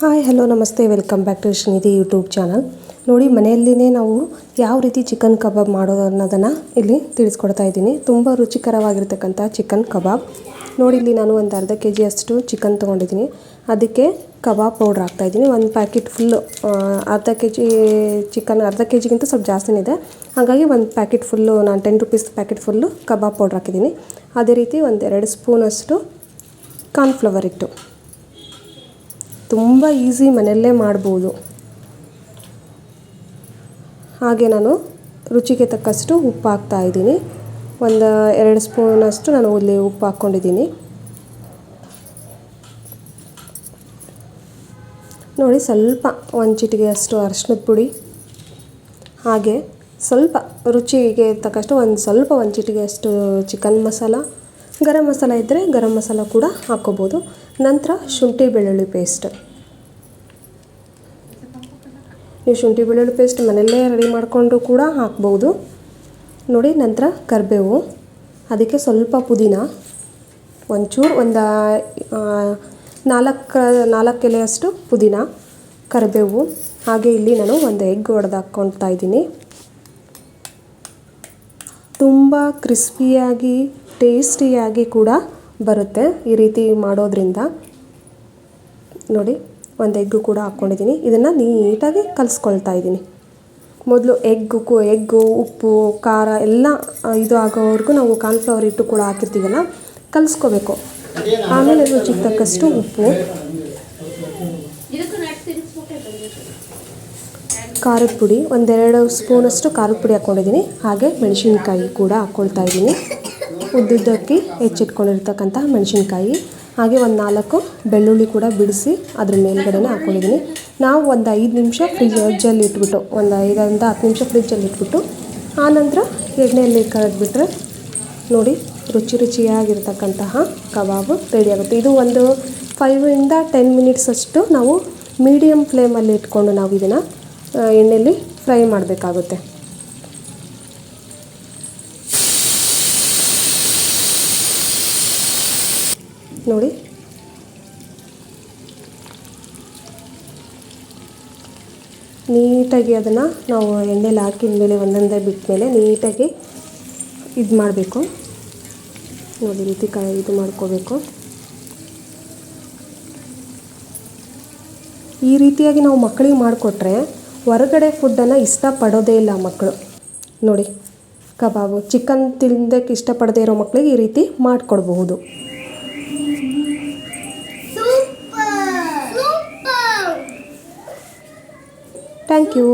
Hi, hello, ನಮಸ್ತೆ. Welcome back to Srinidhi YouTube channel. ನೋಡಿ, ಮನೆಯಲ್ಲಿನೇ ನಾವು ಯಾವ ರೀತಿ ಚಿಕನ್ ಕಬಾಬ್ ಮಾಡೋದು ಅನ್ನೋದನ್ನು ಇಲ್ಲಿ ತಿಳಿಸ್ಕೊಡ್ತಾ ಇದ್ದೀನಿ. ತುಂಬ ರುಚಿಕರವಾಗಿರ್ತಕ್ಕಂಥ ಚಿಕನ್ ಕಬಾಬ್. ನೋಡಿ, ಇಲ್ಲಿ ನಾನು ಒಂದು ಅರ್ಧ ಕೆ ಜಿಯಷ್ಟು ಚಿಕನ್ ತೊಗೊಂಡಿದ್ದೀನಿ. ಅದಕ್ಕೆ ಕಬಾಬ್ ಪೌಡ್ರ್ ಹಾಕ್ತಾಯಿದ್ದೀನಿ ಒಂದು ಪ್ಯಾಕೆಟ್ ಫುಲ್ಲು ಅರ್ಧ ಕೆ ಜಿ ಚಿಕನ್, ಅರ್ಧ ಕೆ ಜಿಗಿಂತ ಸ್ವಲ್ಪ ಜಾಸ್ತಿನೇ ಇದೆ. ಹಾಗಾಗಿ ಒಂದು ಪ್ಯಾಕೆಟ್ ಫುಲ್ಲು, ನಾನು ಟೆನ್ ರುಪೀಸ್ ಪ್ಯಾಕೆಟ್ ಫುಲ್ಲು ಕಬಾಬ್ ಪೌಡ್ರ್ ಹಾಕಿದ್ದೀನಿ. ಅದೇ ರೀತಿ ಒಂದು ಎರಡು ಸ್ಪೂನಷ್ಟು ಕಾರ್ನ್ಫ್ಲವರ್ ಇಟ್ಟು ತುಂಬ ಈಸಿ ಮನೆಯಲ್ಲೇ ಮಾಡ್ಬೋದು. ಹಾಗೆ ನಾನು ರುಚಿಗೆ ತಕ್ಕಷ್ಟು ಉಪ್ಪು ಹಾಕ್ತಾ ಇದ್ದೀನಿ. ಒಂದು ಎರಡು ಸ್ಪೂನಷ್ಟು ನಾನು ಇಲ್ಲಿ ಉಪ್ಪು ಹಾಕ್ಕೊಂಡಿದ್ದೀನಿ. ನೋಡಿ ಸ್ವಲ್ಪ ಒಂದು ಚಿಟಿಗೆಯಷ್ಟು ಅರಿಶಿನದ ಪುಡಿ. ಹಾಗೆ ಸ್ವಲ್ಪ ರುಚಿಗೆ ತಕ್ಕಷ್ಟು ಒಂದು ಸ್ವಲ್ಪ ಒಂದು ಚಿಟಿಗೆಯಷ್ಟು ಚಿಕನ್ ಮಸಾಲ. ಗರಂ ಮಸಾಲ ಇದ್ದರೆ ಗರಂ ಮಸಾಲ ಕೂಡ ಹಾಕ್ಕೋಬೋದು. ನಂತರ ಶುಂಠಿ ಬೆಳ್ಳುಳ್ಳಿ ಪೇಸ್ಟ್ ನೀವು ಶುಂಠಿ ಬೆಳ್ಳುಳ್ಳಿ ಪೇಸ್ಟ್ ಮನೆಯಲ್ಲೇ ರೆಡಿ ಮಾಡಿಕೊಂಡು ಕೂಡ ಹಾಕ್ಬೋದು. ನೋಡಿ ನಂತರ ಕರಿಬೇವು, ಅದಕ್ಕೆ ಸ್ವಲ್ಪ ಪುದೀನ, ಒಂಚೂರು ಒಂದು ನಾಲ್ಕು ನಾಲ್ಕು ಎಲೆಯಷ್ಟು ಪುದೀನ, ಕರಿಬೇವು, ಹಾಗೆ ಇಲ್ಲಿ ನಾನು ಒಂದು ಎಗ್ ಒಡೆದು ಹಾಕ್ಕೊಳ್ತಾ ಇದ್ದೀನಿ. ತುಂಬ ಕ್ರಿಸ್ಪಿಯಾಗಿ, ಟೇಸ್ಟಿಯಾಗಿ ಕೂಡ ಬರುತ್ತೆ ಈ ರೀತಿ ಮಾಡೋದ್ರಿಂದ. ನೋಡಿ ಒಂದು ಎಗ್ಗು ಕೂಡ ಹಾಕ್ಕೊಂಡಿದ್ದೀನಿ. ಇದನ್ನು ನೀಟಾಗಿ ಕಲಿಸ್ಕೊಳ್ತಾ ಇದ್ದೀನಿ. ಮೊದಲು ಎಗ್ಗು ಎಗ್ಗು ಉಪ್ಪು, ಖಾರ ಎಲ್ಲ ಇದು ಆಗೋವರೆಗೂ ನಾವು ಕಾರ್ನ್ಫ್ಲವರ್ ಹಿಟ್ಟು ಕೂಡ ಹಾಕಿರ್ತೀವಲ್ಲ ಕಲಿಸ್ಕೋಬೇಕು. ಆಮೇಲೆ ರುಚಿಗೆ ತಕ್ಕಷ್ಟು ಉಪ್ಪು. ಖಾರದ ಪುಡಿ, ಒಂದೆರಡು ಸ್ಪೂನಷ್ಟು ಖಾರದ ಪುಡಿ ಹಾಕ್ಕೊಂಡಿದ್ದೀನಿ. ಹಾಗೆ ಮೆಣಸಿನ್ಕಾಯಿ ಕೂಡ ಹಾಕ್ಕೊಳ್ತಾ ಇದ್ದೀನಿ. ಉದ್ದುದ್ದಕ್ಕೆ ಹೆಚ್ಚಿಟ್ಕೊಂಡಿರ್ತಕ್ಕಂಥ ಮೆಣಸಿನ್ಕಾಯಿ. ಹಾಗೆ ಒಂದು ನಾಲ್ಕು ಬೆಳ್ಳುಳ್ಳಿ ಕೂಡ ಬಿಡಿಸಿ ಅದ್ರ ಮೇಲ್ಗಡೆನೇ ಹಾಕೊಂಡಿದ್ದೀನಿ. ನಾವು ಒಂದು ಐದು ನಿಮಿಷ ಫ್ರಿಜ್ಜಲ್ಲಿ ಇಟ್ಬಿಟ್ಟು, ಒಂದು ಐದರಿಂದ ಹತ್ತು ನಿಮಿಷ ಫ್ರಿಜ್ಜಲ್ಲಿ ಇಟ್ಬಿಟ್ಟು ಆನಂತರ ಎಣ್ಣೆಯಲ್ಲಿ ಕರೆದ್ಬಿಟ್ರೆ ನೋಡಿ ರುಚಿ ರುಚಿಯಾಗಿರ್ತಕ್ಕಂತಹ ಕಬಾಬು ರೆಡಿಯಾಗುತ್ತೆ ಇದು ಒಂದು ಫೈವಿಂದ ಟೆನ್ ಮಿನಿಟ್ಸ್ ಅಷ್ಟು ನಾವು ಮೀಡಿಯಮ್ ಫ್ಲೇಮಲ್ಲಿ ಇಟ್ಕೊಂಡು ನಾವು ಇದನ್ನು ಎಣ್ಣೆಯಲ್ಲಿ ಫ್ರೈ ಮಾಡಬೇಕಾಗುತ್ತೆ. ನೋಡಿ. ನೀಟಾಗಿ ಅದನ್ನು ನಾವು ಎಣ್ಣೆಲಿ ಹಾಕಿದ ಮೇಲೆ ಒಂದೊಂದೇ ಬಿಟ್ಟ ಮೇಲೆ ನೀಟಾಗಿ ಇದು ಮಾಡಬೇಕು. ನೋಡಿ ರೀತಿ ಕ ಇದು ಮಾಡ್ಕೋಬೇಕು. ಈ ರೀತಿಯಾಗಿ ನಾವು ಮಕ್ಕಳಿಗೆ ಮಾಡಿಕೊಟ್ರೆ ಹೊರಗಡೆ ಫುಡ್ಡನ್ನು ಇಷ್ಟಪಡೋದೇ ಇಲ್ಲ ಮಕ್ಕಳು ನೋಡಿ, ಕಬಾಬು ಚಿಕನ್ ತಿಂದಕ್ಕೆ ಇಷ್ಟಪಡದೇ ಇರೋ ಮಕ್ಕಳಿಗೆ ಈ ರೀತಿ ಮಾಡಿಕೊಡ್ಬಹುದು. Thank you